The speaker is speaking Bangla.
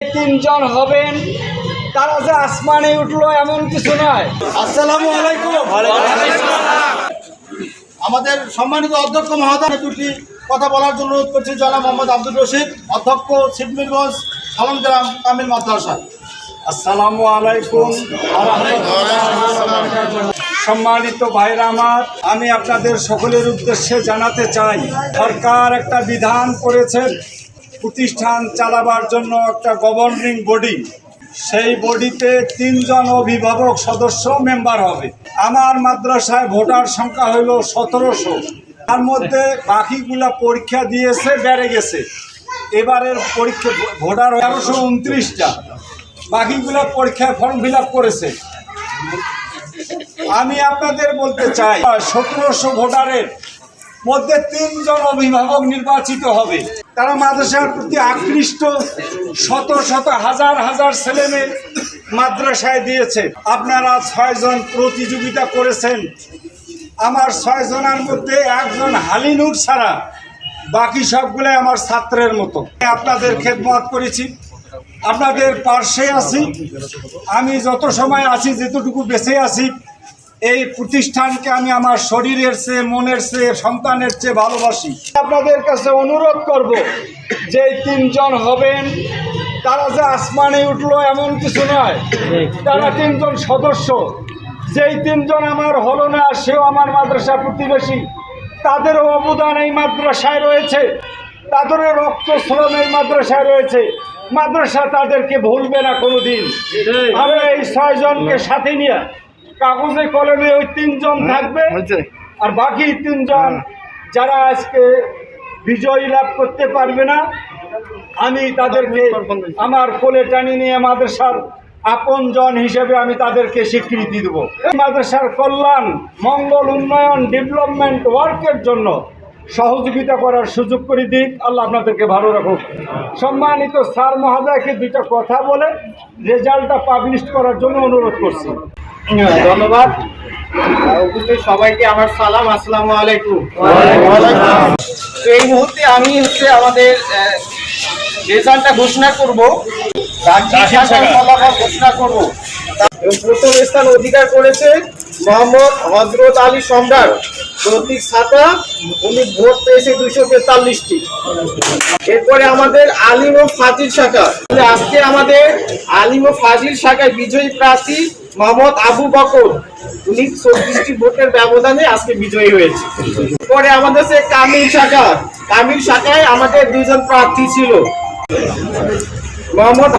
তিনজন হবেন, তারা যে আসমানে উঠল এমন কিছু নয়। আসসালামু আলাইকুম। আমাদের সম্মানিত অধ্যক্ষ মহোদয় দুটি কথা বলার জন্য অনুরোধ করছি, জনাব মোহাম্মদ আব্দুল রশিদ, অধ্যক্ষ সিডমিরগঞ্জ সালমগ্রাম তামিল মাদ্রাসা আসসালামু আলাইকুম। সম্মানিত ভাইরা আমার, আমি আপনাদের সকলের উদ্দেশ্যে জানাতে চাই, সরকার একটা বিধান করেছেন প্রতিষ্ঠান চালাবার জন্য একটা গভর্নিং বডি সেই বডিতে তিনজন অভিভাবক সদস্য মেম্বার হবে। আমার মাদ্রাসায় ভোটার সংখ্যা হলো সতেরোশো। তার মধ্যে বাকিগুলা পরীক্ষা দিয়েছে, বেড়ে গেছে। এবারের পরীক্ষা ভোটার তেরোশো উনত্রিশটা। বাকিগুলো পরীক্ষায় ফর্ম ফিল করেছে। আমি আপনাদের বলতে চাই, সতেরোশো ভোটারের মধ্যে তিনজন অভিভাবক নির্বাচিত হবে। তারা মাদ্রাসার প্রতি আকৃষ্ট, শত শত হাজার হাজার ছেলে মেয়ে মাদ্রাসায় দিয়েছে। আপনারা ছয়জন প্রতিযোগিতা করেছেন। আমার ছয় জনের মধ্যে একজন হালিনুর ছাড়া, বাকি সবগুলো আমার ছাত্রের মতো। আপনাদের খেদমত করেছি। আপনাদের পার্শ্বে আছি। আমি যত সময় আছি, যেতটুকু বেঁচে আছি এই প্রতিষ্ঠানকে আমি আমার শরীরের চেয়ে মনের চেয়ে সন্তানের চেয়ে ভালোবাসি। আপনাদের কাছে অনুরোধ করব যে তিনজন হবেন তারা যে আসমানে উঠল এমন কিছু নয়। তারা তিনজন সদস্য। যেই তিনজন আমার হলো না সেও আমার মাদ্রাসা প্রতিবেশী। তাদেরও অবদান এই মাদ্রাসায় রয়েছে। তাদেরও রক্ত শ্রম এই মাদ্রাসায় রয়েছে। মাদ্রাসা তাদেরকে ভুলবে না কোনোদিন। আমি এই ছয়জনকে সাথে নিয়ে কাগজে কলমে ওই তিনজন থাকবে। আর বাকি তিনজন যারা আজকে বিজয় লাভ করতে পারবে না আমি তাদেরকে আমার কোলে টানি নিয়ে মাদ্রাসার আপন জন হিসেবে আমি তাদেরকে স্বীকৃতি দেব। মাদ্রাসার কল্যাণ মঙ্গল উন্নয়ন ডেভেলপমেন্ট ওয়ার্কের জন্য সহযোগিতা করার সুযোগ করে দিক। আল্লাহ আপনাদেরকে ভালো রাখুক। সম্মানিত স্যার মহোদয়কে দুইটা কথা বলে রেজাল্টটা পাবলিশ করার জন্য অনুরোধ করছি। ধন্যবাদ। উপস্থিত সবাইকে আমার সালাম আসসালামু আলাইকুম। তো এই মুহূর্তে আমি হচ্ছে আমাদের রেজাল্টটা ঘোষণা করব। ফলাফল ঘোষণা করব। প্রথম স্থান অধিকার করেছে মোহাম্মদ হজরত আলী সম্রাট। প্রতীক ছাতা উনি ভোট পেয়েছে দুইশো তেতাল্লিশটি। এরপরে আমাদের আলিম ও ফাজিল শাখা। আজকে আমাদের আলিম ও ফাজিল শাখায় বিজয়ী প্রার্থী মোহাম্মদ আবু বকর। উনি চব্বিশটি ভোটের ব্যবধানে আজকে বিজয়ী হয়েছে। পরে আমাদের সে কামিল শাখা কামিল শাখায় আমাদের দুজন প্রার্থী ছিল। মোহাম্মদ